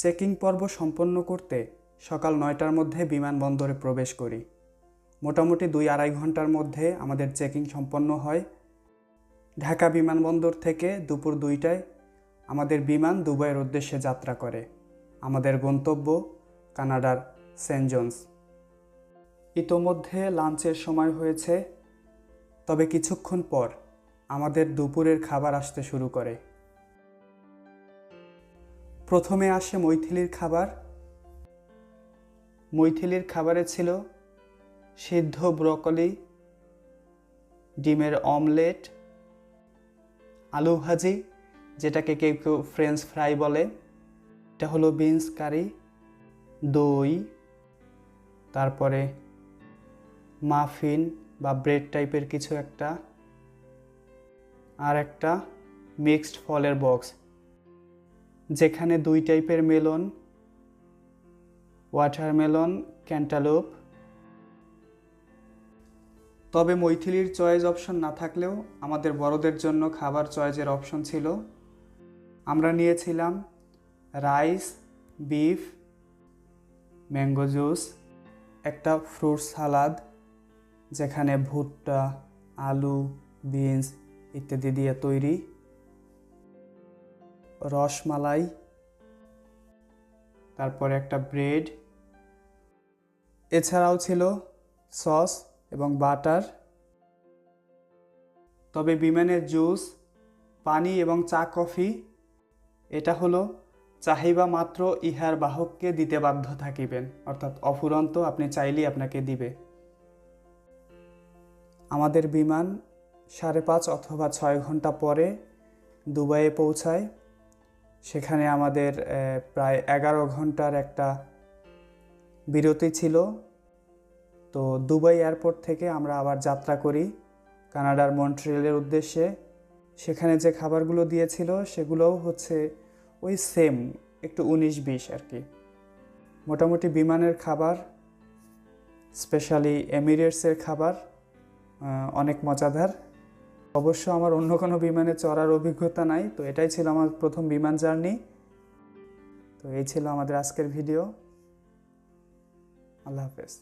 Checking পর্ব সম্পন্ন করতে সকাল নয়টার মধ্যে বিমানবন্দরে প্রবেশ করি। মোটামুটি দুই আড়াই ঘণ্টার মধ্যে আমাদের চেকিং সম্পন্ন হয়। ঢাকা বিমানবন্দর থেকে দুপুর দুইটায় আমাদের বিমান দুবাইয়ের উদ্দেশ্যে যাত্রা করে। আমাদের গন্তব্য কানাডার সেন্ট জোন্স। ইতোমধ্যে লাঞ্চের সময় হয়েছে, তবে কিছুক্ষণ পর আমাদের দুপুরের খাবার আসতে শুরু করে। প্রথমে আসে মৈথিলির খাবার। মৈথিলির খাবারে ছিল সিদ্ধ ব্রকলি, ডিমের অমলেট, আলু ভাজি, যেটাকে কেউ কেউ ফ্রেঞ্চ ফ্রাই বলে। এটা হলো বিনস কারি, দই, তারপরে মাফিন বা ব্রেড টাইপের কিছু একটা, আর একটা মিক্সড ফলের বক্স। যেখানে দুই টাইপের মেলন, ওয়াটারমেলন, ক্যান্টালুপ। তবে মৈথিলির চয়েস অপশন না থাকলেও আমাদের বড়দের জন্য খাবার চয়েসের অপশন ছিল। আমরা নিয়েছিলাম রাইস, বিফ, ম্যাঙ্গো জুস, একটা ফ্রুট সালাদ, যেখানে ভুট্টা, আলু, বিনস ইত্যাদি দিয়ে তৈরি। রসমালাই, তারপরে একটা ব্রেড, এছাড়াও ছিল সস এবং বাটার, তবে বিমানের জুস, পানি এবং চা কফি, এটা হলো চাহিবা মাত্র ইহার বাহককে দিতে বাধ্য থাকিবেন, অর্থাৎ অফুরন্ত আপনি চাইলেই আপনাকে দিবে। আমাদের বিমান সাড়ে পাঁচ অথবা ছয় ঘণ্টা পরে দুবাইয়ে পৌঁছায়। সেখানে আমাদের প্রায় এগারো ঘণ্টার একটা বিরতি ছিল। তো দুবাই এয়ারপোর্ট থেকে আমরা আবার যাত্রা করি কানাডার মন্ট্রিয়ালের উদ্দেশ্যে। সেখানে যে খাবারগুলো দিয়েছিল সেগুলোও হচ্ছে ওই সেম, একটু উনিশ বিশ আর কি। মোটামুটি বিমানের খাবার, স্পেশালি এমিরেটসের খাবার অনেক মজাদার। অবশ্য আমার অন্য কোনো বিমানে চড়ার অভিজ্ঞতা নাই, তো এটাই ছিল আমার প্রথম বিমান জার্নি। তো এই ছিল আমাদের আজকের ভিডিও। আল্লাহ হাফেজ।